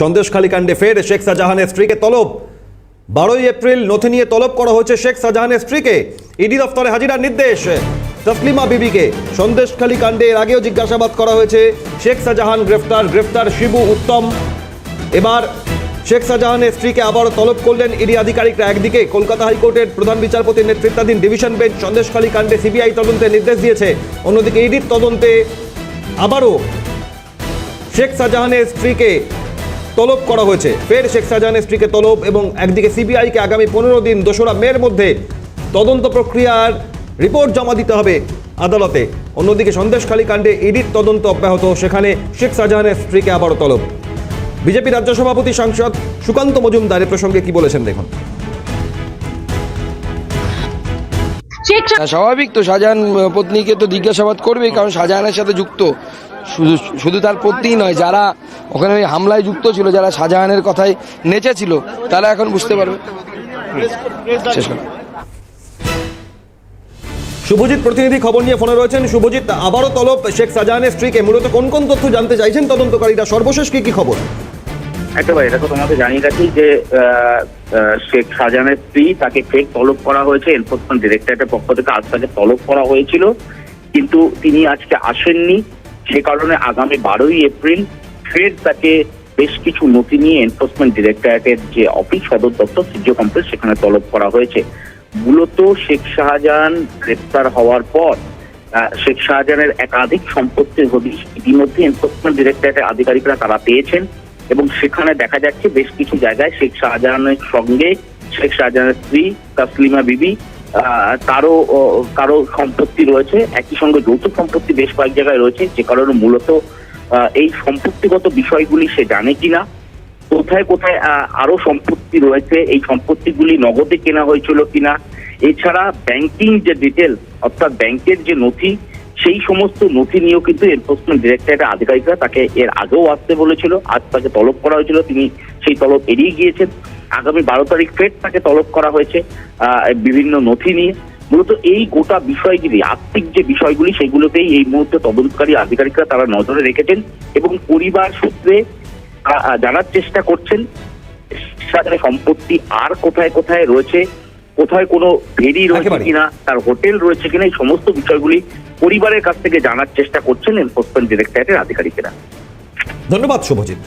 সন্দেশখালী কাণ্ডে ফের শেখ শাহজাহানের স্ত্রীকে তলব। বারোই এপ্রিল নথি নিয়ে তলব করা হয়েছে শেখ শাহজাহানের স্ত্রীকে। ইডি দফতরে হাজিরার নির্দেশ। তসলিমা বিবিকে সন্দেশখালী কাণ্ডে এর আগেও জিজ্ঞাসাবাদ করা হয়েছে। শেখ শাহজাহান গ্রেফতার গ্রেফতার শিবু উত্তম। এবার শেখ শাহজাহানের স্ত্রীকে আবারও তলব করলেন ইডি আধিকারিকরা। একদিকে কলকাতা হাইকোর্টের প্রধান বিচারপতির নেতৃত্বাধীন ডিভিশন বেঞ্চ সন্দেশখালী কাণ্ডে সিবিআই তদন্তের নির্দেশ দিয়েছে। অন্যদিকে ইডির তদন্তে আবারও শেখ শাহজাহানের স্ত্রীকে তলব করা হয়েছে। ফের শেখ শাহজাহানের স্ত্রীকে তলব এবং একদিকে সিবিআইকে আগামী পনেরো দিন দোসরা মের মধ্যে তদন্ত প্রক্রিয়ার রিপোর্ট জমা দিতে হবে আদালতে। অন্যদিকে সন্দেশখালী কাণ্ডে ইডির তদন্ত অব্যাহত সেখানে শেখ শাহজাহানের স্ত্রীকে আবারও তলব। বিজেপি রাজ্য সভাপতি সাংসদ সুকান্ত মজুমদার এ প্রসঙ্গে কি বলেছেন দেখুন। স্বাভাবিক তো শাহজাহান পত্নীকে তো জিজ্ঞাসাবাদ করবেই কারণ শাহজাহানের সাথে যুক্ত। শুধু শুধু তার পত্নী নয় যারা ওখানে ওই হামলায় যুক্ত ছিল যারা শাহজাহানের কথায় নেচেছিল তারা এখন বুঝতে পারবে। শেষ শুভজিৎ প্রতিনিধি খবর নিয়ে ফোনে রয়েছেন। শুভজিৎ আবারও তলব শেখ শাহজাহানের স্ত্রীকে মূলত কোন কোন তথ্য জানতে চাইছেন? তদন্তকারীরা সর্বশেষ কি কি খবর? একেবারে দেখো তোমাকে জানিয়ে রাখি যে শেখ শাহজাহানের স্ত্রী তাকে ফের তলব করা হয়েছে। এনফোর্সমেন্ট ডিরেক্টরেটের পক্ষ থেকে আজ তাকে তলব করা হয়েছিল। কিন্তু তিনি আজকে আসেননি। সে কারণে আগামী বারোই এপ্রিল ফের তাকে বেশ কিছু নথি নিয়ে এনফোর্সমেন্ট ডিরেক্টরেটের যে অফিস সদর দপ্তর সিজিও কমপ্লেক্স সেখানে তলব করা হয়েছে। মূলত শেখ শাহজাহান গ্রেপ্তার হওয়ার পর শেখ শাহজাহানের একাধিক সম্পত্তির হদিশ ইতিমধ্যে এনফোর্সমেন্ট ডিরেক্টরেটের আধিকারিকরা তারা পেয়েছেন এবং সেখানে দেখা যাচ্ছে বেশ কিছু জায়গায় শেখ শাহজাহানের সঙ্গে শেখ শাহজাহানের স্ত্রী তাসলিমা বিবি তারও কারও সম্পত্তি রয়েছে, একই সঙ্গে যৌথ সম্পত্তি বেশ কয়েক জায়গায় রয়েছে, যে কারণে মূলত এই সম্পত্তিগত বিষয়গুলি সে জানে কিনা, কোথায় কোথায় আরও সম্পত্তি রয়েছে, এই সম্পত্তিগুলি নগদে কেনা হয়েছিল কিনা, এছাড়া ব্যাংকিং যে ডিটেল অর্থাৎ ব্যাংকের যে নথি, সেই সমস্ত নথি নিয়েও কিন্তু এনফোর্সমেন্ট ডিরেক্টরেটের আধিকারিকরা তাকে এর আগেও আসতে বলেছিল, আজ তাকে তলব করা হয়েছিল, তিনি সেই তলব এড়িয়ে গিয়েছেন। আগামী বারো তারিখ ফের তাকে তলব করা হয়েছে আহ, বিভিন্ন নথি নিয়ে। মূলত এই গোটা বিষয়গুলি আর্থিক যে বিষয়গুলি সেগুলোতেই এই মুহূর্তে তদন্তকারী আধিকারিকরা তারা নজরে রেখেছেন এবং পরিবার সূত্রে জানার চেষ্টা করছেন সম্পত্তি আর কোথায় কোথায় রয়েছে কোথায় কোনো ভেরি রয়েছে। কিনা তার হোটেল রয়েছে কিনা এই সমস্ত বিষয়গুলি পরিবারের কাছ থেকে জানার চেষ্টা করছেন এনফোর্সমেন্ট ডিরেক্টরেটের আধিকারিকেরা। ধন্যবাদ শুভজিৎ।